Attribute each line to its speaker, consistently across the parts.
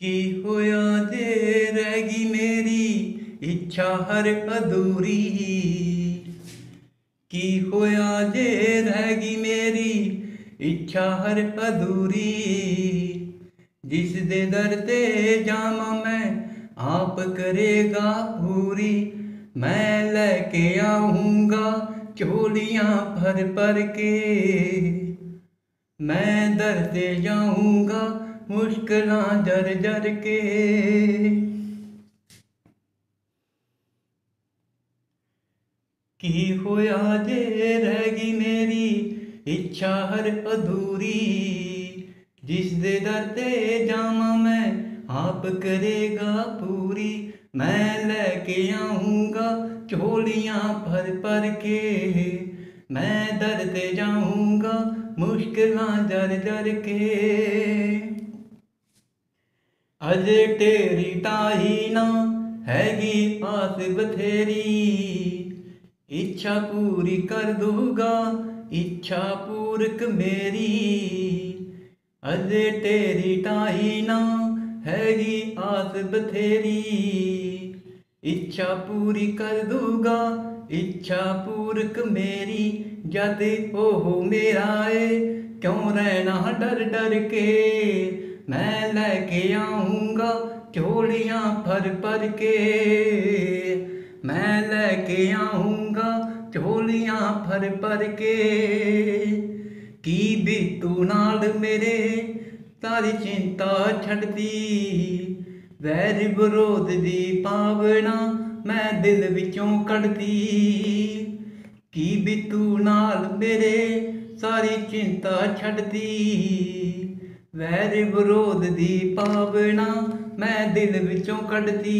Speaker 1: ਕੀ ਹੋਇਆ ਜੇ ਰਹਿ ਗਈ ਮੇਰੀ ਇੱਛਾ ਹਰ ਅਧੂਰੀ ਕੀ ਹੋਇਆ ਜੇ ਰਹਿ ਗਈ ਮੇਰੀ ਇੱਛਾ ਹਰ ਅਧੂਰੀ ਜਿਸ ਦੇ ਦਰ ਤੇ ਜਾਵਾਂ ਮੈਂ ਆਪ ਕਰੇਗਾ ਪੂਰੀ ਮੈਂ ਲੈ ਕੇ ਆਉਂਗਾ ਝੋਲੀਆਂ ਭਰ ਭਰ ਕੇ ਮੈਂ ਦਰ मुश्किल जर जर के। की होया जे रहेगी मेरी इच्छा हर अधूरी। जिस दे दर ते जामा मैं, आप करेगा पूरी। मैं लेके आऊँगा चोलियाँ भर भर के। मैं दर ते जाऊँगा मुश्किल जर जर के। अजे ताही ना हैगी आस बथेरी। इच्छा पूरी कर दूगा, इच्छा पूरक मेरी। अजे ताही ना हैगी आस बथेरी। इच्छा पूरी कर दूगा, इच्छा पूरक मेरी। जद ओहो मेरा है क्यों रहना डर डर के? ਮੈਂ ਲੈ ਕੇ लेके ਝੋਲੀਆਂ ਫਰ भर ਕੇ। ਮੈਂ ਲੈ ਕੇ आऊँगा ਝੋਲੀਆਂ ਫਰ भर ਕੇ। ਕੀ ਬੀਤੂ ਨਾਲ ਮੇਰੇ ਤਾਰੀ ਚਿੰਤਾ ਛੱਡਦੀ? ਵੈਰ ਵਿਰੋਧ ਦੀ ਪਾਵਣਾ ਮੈਂ ਦਿਲ ਵਿੱਚੋਂ ਕੱਢਦੀ। ਕੀ ਬੀਤੂ ਨਾਲ ਮੇਰੇ ਸਾਰੀ ਚਿੰਤਾ ਛੱਡਦੀ? ਵੈਰ ਵਿਰੋਧ ਦੀ ਭਾਵਨਾ ਮੈਂ ਦਿਲ ਵਿੱਚੋਂ ਕੱਢਦੀ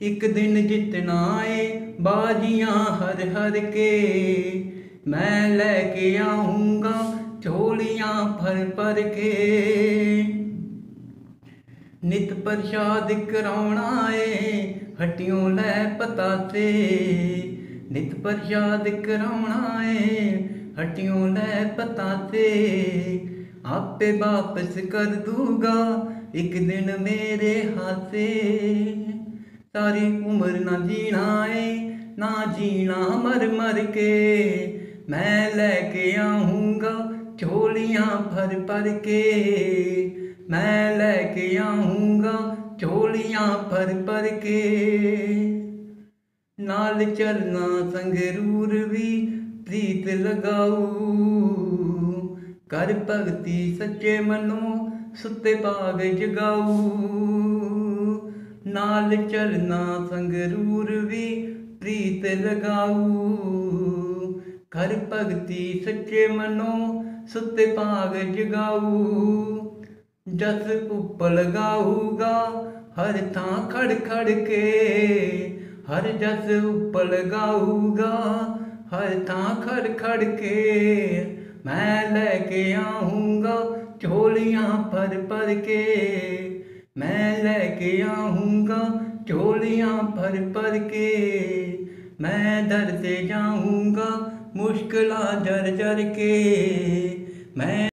Speaker 1: ਇੱਕ ਦਿਨ ਜਿੱਤਣਾ ਏ ਬਾਜੀਆਂ ਹਰ ਹਰ ਕੇ। ਮੈਂ ਲੈ ਕੇ ਆਉਂਗਾ ਝੋਲੀਆਂ ਭਰ ਭਰ ਕੇ। ਨਿਤ ਪ੍ਰਸ਼ਾਦ ਕਰਾਉਣਾ ਏ ਹਟਿਓ ਲੈ ਪਤਾ ਤੇ ਨਿਤ ਪ੍ਰਸ਼ਾਦ ਕਰਾਉਣਾ ਏ ਹਟਿਓ ਲੈ ਪਤਾ ਤੇ आप पे वापस कर दूँगा एक दिन मेरे हाथ। से सारी उम्र ना जीना है ना जीना मर मर के। मैं लेके आऊँगा चोलियाँ भर भर के। मैं लेके आऊँगा चोलियाँ भर भर के। नाल चलना संगरूर भी प्रीत लगाऊ। ਕਰ ਭਗਤੀ ਸੱਚੇ ਮਨੋਂ ਸੁੱਤੇ ਭਾਗ ਜਗਾਉ ਨਾਲ ਚਲਣਾ ਸੰਗਰੂਰ ਵੀ ਪ੍ਰੀਤ ਲਗਾਉ ਕਰ ਭਗਤੀ ਸੱਚੇ ਮਨੋਂ ਸੁੱਤੇ ਭਾਗ ਜਗਾਉ ਜਸ ਉੱਪਲ ਗਾਊਗਾ ਹਰ ਥਾਂ ਖੜ ਖੜ ਕੇ ਹਰ ਜਸ ਉੱਪਲ ਗਾਊਗਾ ਹਰ ਥਾਂ ਖੜ ਖੜ ਕੇ मैं लेके आऊँगा झोलियाँ भर भर के। मैं लेके आऊँगा झोलियाँ भर भर के। मैं डरते जाऊँगा मुश्किल जर जर के। मैं